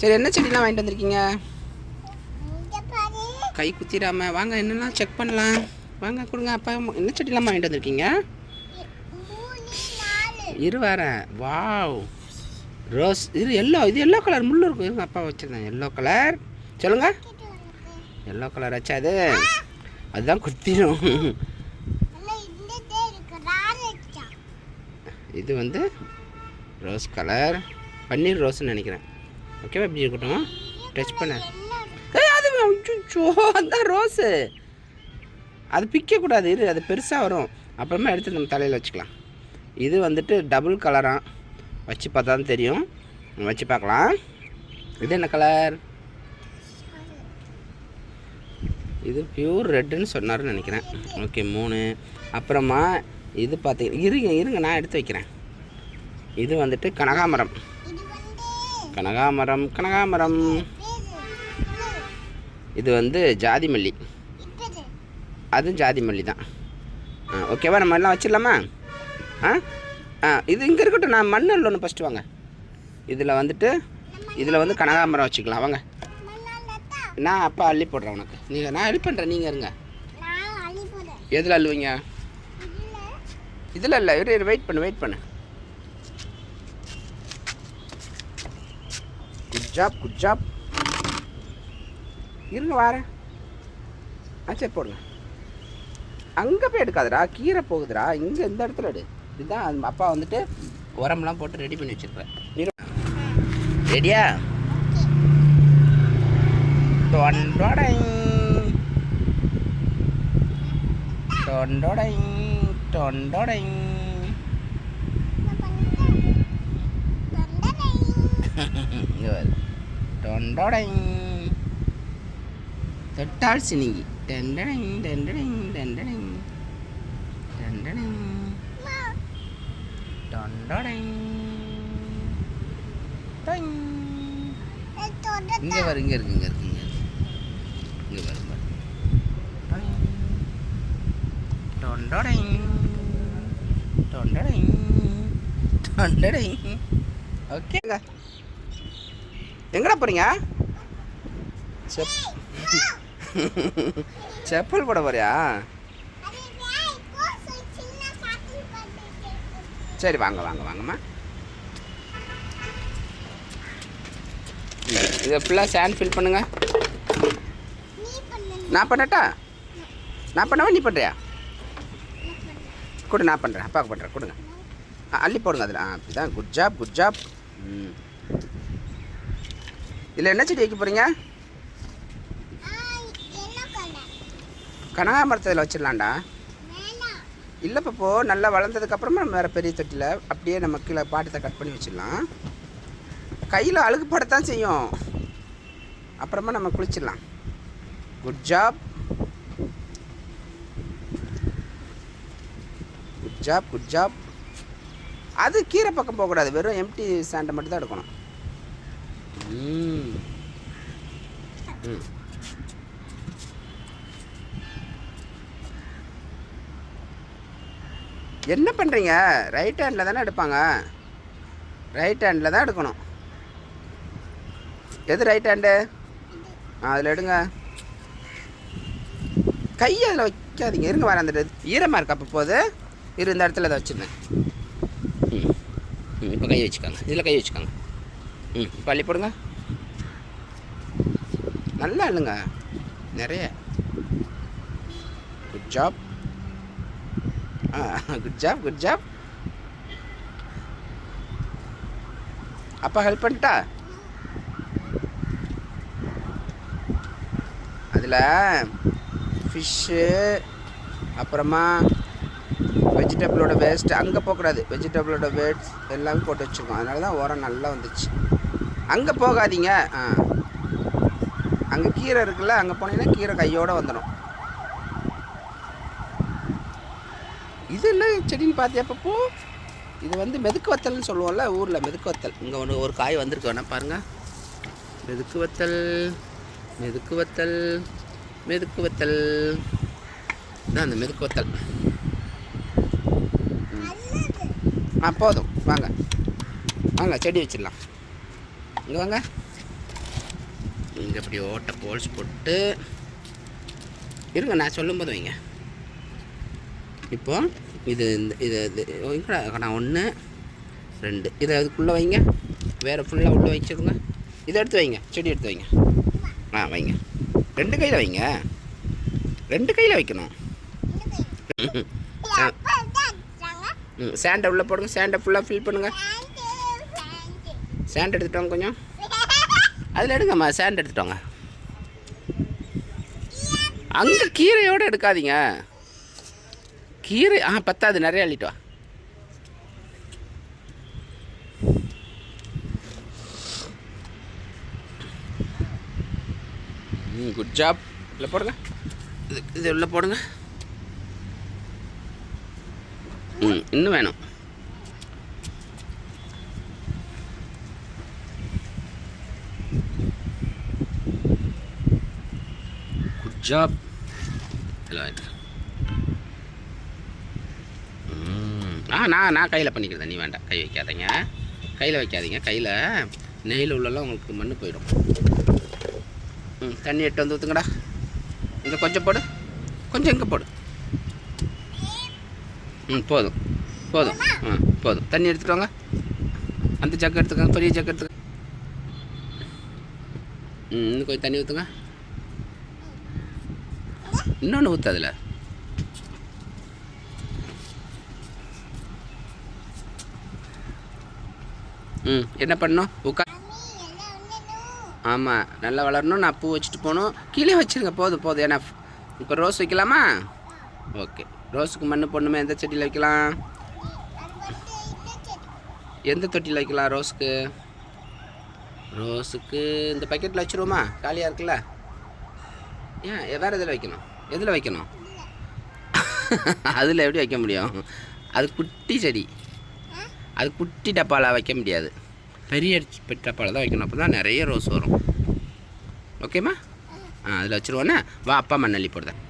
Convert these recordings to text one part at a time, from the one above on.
சரி என்ன செடிலாம் வாங்கிட்டு வந்திருக்கீங்க? கை குத்திராம வாங்க என்னெல்லாம் செக் பண்ணலாம். வாங்க கொடுங்க அப்பா என்ன செடிலாம் வாங்கிட்டு வந்திருக்கீங்க? இரு வரேன். வாவ். ரோஸ் இது எல்லோ இது எல்லோ கலர் முள்ளு இருக்கும். இருங்க அப்பா வச்சுருந்தேன். எல்லோ கலர் சொல்லுங்க. எல்லோ கலர் ஆச்சா அது? அதுதான் குத்திடும். இது வந்து ரோஸ் கலர் பன்னீர் ரோஸ்னு நினைக்கிறேன். ஓகேவா? இப்படி இருக்கட்டும். டச் பண்ண. அது அச்சோ அதான் ரோஸு. அது பிக்கக்கூடாது இரு அது பெருசாக வரும். அப்புறமா எடுத்து நம்ம தலையில் வச்சுக்கலாம். இது வந்துட்டு டபுள் கலராக வச்சு பார்த்தா தான் தெரியும் வச்சு பார்க்கலாம். இது என்ன கலர் இது பியூர் ரெட்டுன்னு சொன்னாருன்னு நினைக்கிறேன். ஓகே மூணு. அப்புறமா இது பார்த்தீங்க இருங்க இருங்க நான் எடுத்து வைக்கிறேன். இது வந்துட்டு கனகாமரம். கனகாமரம் கனகாமரம். இது வந்து ஜாதி மல்லி அதுவும் ஜாதி மல்லி தான். ஆ ஓகேவா நம்ம எல்லாம் வச்சிடலாமா? ஆ? ஆ இது இங்கே இருக்கட்டும் நான் மண் ஒன்று ஃபஸ்ட்டு வாங்க. இதில் வந்துட்டு இதில் வந்து கனகாமரம் வச்சுக்கலாம். வாங்க. நான் அப்பா அள்ளி போடுறேன் உனக்கு. நீங்கள் நான் ஹெல்ப் பண்ணுறேன் நீங்கள் இருங்க. எதில் அள்ளுவீங்க? இதுல. இல்லை வெயிட் பண்ணு வெயிட் பண்ணு குட் ஜாப் குட் ஜாப் இருங்க வாரேன். ஆ சரி போடுங்க. அங்கே போய் எடுக்காதடா கீரை போகுதுடா. இங்கே இந்த இடத்துல எடு. இதுதான் அப்பா வந்துட்டு உரம்லாம் போட்டு ரெடி பண்ணி வச்சிருப்பேன் ரெடியா நான் பண்ணிட்டேன் தண்டனை இங்கே டொண்டோடை தொட்டால் சினிங்கி டெண்டடை டெண்டடை டெண்டடை டெண்டடை அம்மா டொண்டோடை டொங். நான் தொடர்ந்து இங்கே வரு இங்கே இருக்கு இங்கே இருக்கு இங்கே இருக்கு இங்கே வரு வரு டொங். டொண்டோடை டொண்டோடை டொண்டோடை ஓகேங்க எங்கடா போறீங்க? செப் செப்பல் போட போறியா? சரி வாங்க வாங்க வாங்கம்மா. இதை ஃபுல்லாக சேண்ட் ஃபில் பண்ணுங்க. நான் பண்ணட்டா? நான் பண்ணவா நீ பண்ணுறியா கொடு நான் பண்ணுறேன் அப்பாவுக்கு பண்ணுறேன் கொடுங்க. ஆ, அள்ளி போடுங்க அதில். ஆ அப்படிதான். குட் ஜாப் குட் ஜாப் ம். இதில் என்ன செடி வைக்க போகிறீங்க கனகாமரத்தில் வச்சிடலாம்டா. இல்லை நல்லா வளர்ந்ததுக்கப்புறமா நம்ம வேறு பெரிய தொட்டியில் அப்படியே நம்ம கீழே பாட்டத்தை கட் பண்ணி வச்சிடலாம். கையில் அழுகு படத்தான் செய்யும். அப்புறமா நம்ம குளிச்சிடலாம். Good job good job good job அது கீரை பக்கம் போகக்கூடாது. வெறும் எம்டி சாண்டை மட்டும் தான் எடுக்கணும். ம். ம் என்ன பண்ணுறீங்க ரைட் ஹேண்டில் தானே எடுப்பாங்க. ரைட் ஹேண்டில் தான் எடுக்கணும். எது ரைட் ஹேண்டு ஆ அதில் எடுங்க. கையை அதில் வைக்காதீங்க. இருங்க வர அந்த ஈரமாக இருக்கா அப்போ போது. இரு இந்த இடத்துல அதை வச்சுருந்தேன் ம். ம் இப்போ கை வச்சுக்கோங்க. இதில் கை வச்சுக்கோங்க. ம் பள்ளி போடுங்க. நல்லா இல்லைங்க. நிறைய. Good job ah good job good job அப்பா ஹெல்ப் பண்ணிட்டா? அதில் ஃபிஷ்ஷு அப்புறமா வெஜிடபிளோட வேஸ்ட்டு அங்கே போகக்கூடாது. வெஜிடபிளோட வேஸ்ட் எல்லாமே போட்டு வச்சுருக்கோம். அதனால தான் உரம் நல்லா வந்துச்சு. அங்கே போகாதீங்க. ஆ. அங்கே கீரை இருக்குல்ல அங்கே போனீங்கன்னா கீரை கையோடு வந்துடும் இது என்ன செடின்னு பார்த்தியா இது வந்து மெதுக்கு வத்தல்னு சொல்லுவோம்ல ஊரில் மெதுக்கு வத்தல். இங்கே ஒன்று ஒரு காய் வந்திருக்கு வேணா பாருங்கள் மெதுக்கு வத்தல் மெதுக்கு வத்தல் மெதுக்கு வத்தல். தான் அந்த மெதுக்கு வத்தல். ஆ போதும். வாங்க. வாங்க செடி வச்சிடலாம். இங்கே வாங்க இங்கே இப்படி ஓட்ட போல்ஸ் போட்டு. இருங்க நான் சொல்லும்போது வைங்க. இப்போ இது இந்த இது இது நான் ஒன்று ரெண்டு. இதை அதுக்குள்ளே வைங்க. வேறு ஃபுல்லாக உள்ளே வச்சுருங்க. இதை எடுத்து வைங்க. செடி எடுத்து வைங்க. ஆ வைங்க. ரெண்டு கையில் வைங்க. ரெண்டு கையில் வைக்கணும். ம் சேண்டை உள்ளே போடுங்க. சேண்டை ஃபுல்லாக ஃபில் பண்ணுங்கள் சேண்ட் எடுத்துட்டோங்க கொஞ்சம். அதில் எடுங்கம்மா சேண்ட் எடுத்துட்டு வாங்க அங்கே கீரையோடு எடுக்காதீங்க. கீரை ஆ பத்தாது நிறைய அள்ளிட்டு வா. ம் குட் ஜாப் இல்லை போடுங்க. இது இது உள்ள போடுங்க. ம் இன்னும் வேணும். குட் ஜாப் இல்லை ஆ நான் நான் கையில் பண்ணிக்கிறேன். நீ வேண்டாம். கை வைக்காதீங்க. கையில் வைக்காதீங்க. கையில் நெயில் உள்ளலாம் உங்களுக்கு மண் போயிடும். ம் தண்ணி எட்டு வந்து ஊற்றுங்கடா இங்கே கொஞ்சம் போடு. கொஞ்சம் இங்கே போடு. ம் போதும். போதும். ஆ போதும். தண்ணி எடுத்துகிட்டு வாங்க. அந்த ஜக்கு எடுத்துக்கோங்க. பெரிய ஜக்கு எடுத்துக்கோங்க. ம் இன்னும் கொஞ்சம் தண்ணி ஊற்றுங்க இன்னொன்று ஊற்று அதில் ம் என்ன பண்ணணும் உட்கா ஆமாம் நல்லா வளரணும் நான் பூ வச்சுட்டு போகணும் கீழே வச்சுருங்க போதும் போதும் ஏன்னா இப்போ ரோஸ் வைக்கலாமா ஓகே ரோஸுக்கு மண் பொண்ணுமே எந்த செடியில் வைக்கலாம் எந்த தொட்டியில் வைக்கலாம் ரோஸுக்கு ரோஸுக்கு இந்த பக்கெட்டில் வச்சுருவோமா? காலியாக இருக்குல்ல? ஏன் வேறு எதில் வைக்கணும்? எதில் வைக்கணும்? அதில் எப்படி வைக்க முடியும்? அது குட்டி செடி. அது குட்டி டப்பாவில் வைக்க முடியாது. பெரிய டப்பாவில் தான் வைக்கணும். அப்போ தான் நிறைய ரோஸ் வரும். ஓகேம்மா? ஆ அதில் வச்சுருவோண்ணே வா அப்பா மண்ணள்ளி போடுதேன்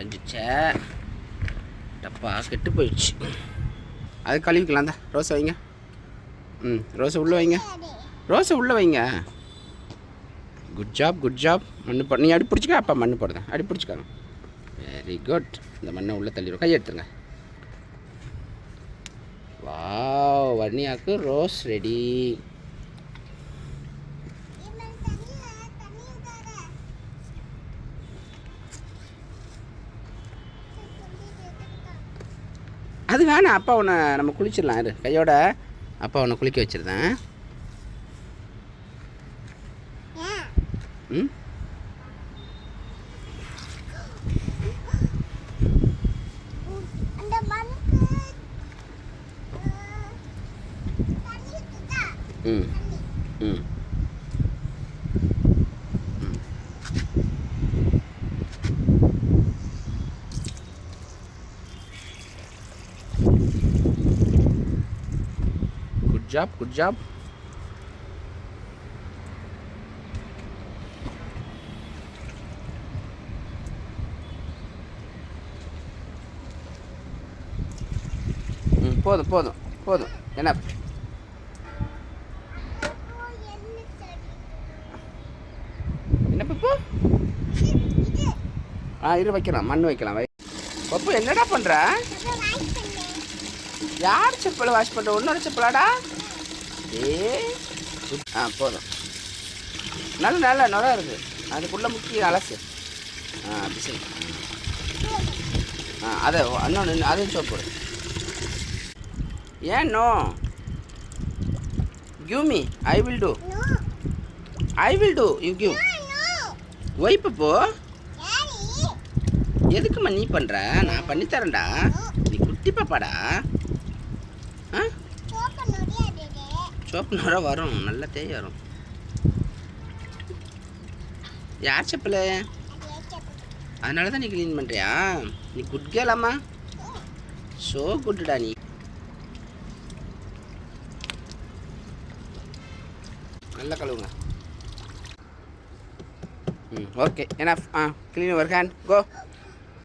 உடஞ்சிச்சே டப்பா கெட்டு போயிடுச்சு. அது கழுவிக்கலாம் தான் ரோஸை வைங்க. ம் ரோஸை உள்ளே வைங்க. ரோஸை உள்ளே வைங்க. குட் ஜாப் குட் ஜாப் மண்ணு போட நீ அடி பிடிச்சிக்க அப்பா மண்ணு போடுதேன் அடி பிடிச்சிக்காங்க வெரி குட் இந்த மண்ணை உள்ளே தள்ளிடும் கை எடுத்துருங்க வாவ் வர்ணியாக்கு ரோஸ் ரெடி அது வேணாம் அப்பா உன்னை நம்ம குளிச்சிடலாம் இரு. கையோட அப்பா உன்னை குளிக்க வச்சிருந்தேன். ம் அந்த மண்ணுக்கு தண்ணி ஊத்துதா ம் ம் குட் ஜாப் குட் ஜாப் போதும் போதும் போதும். என்ன? என்ன பப்பு? ஆ இரு வைக்கலாம். மண் வைக்கலாம். வை. பப்பு என்னடா பண்ணுற யார் செப்பலை வாஷ் பண்ணுற உன்னோட செப்பலாடா? ஏ ஆ போதும். நல்ல நல்ல நுர இருக்குது அதுக்குள்ளே முக்கிய அலசு. ஆ அப்படி சரி ஆ அதை இன்னொன்று அதையும் சோப்பு ஏன் no? Give me. I will do. I will do. You give. Wipe Y பப்பு எதுக்கும்மா நீ பண்ணுற நான் பண்ணித்தரேன்டா. நீ குட்டி பாப்பாடா ஆ சோப்பு நொடியாதே சோப்பு நுர வரும். நல்லா தேய் வரும். யார் செப்பல்? அதனால தான் நீ க்ளீன் பண்ணுறியா நீ குட் ஷோ ஸோ குட்டுடா நீ. நல்லா கழுவுங்க. ம் ஓகே ஏன்னா ஆ க்ளீன் ஒரு ஹேண்ட் கோ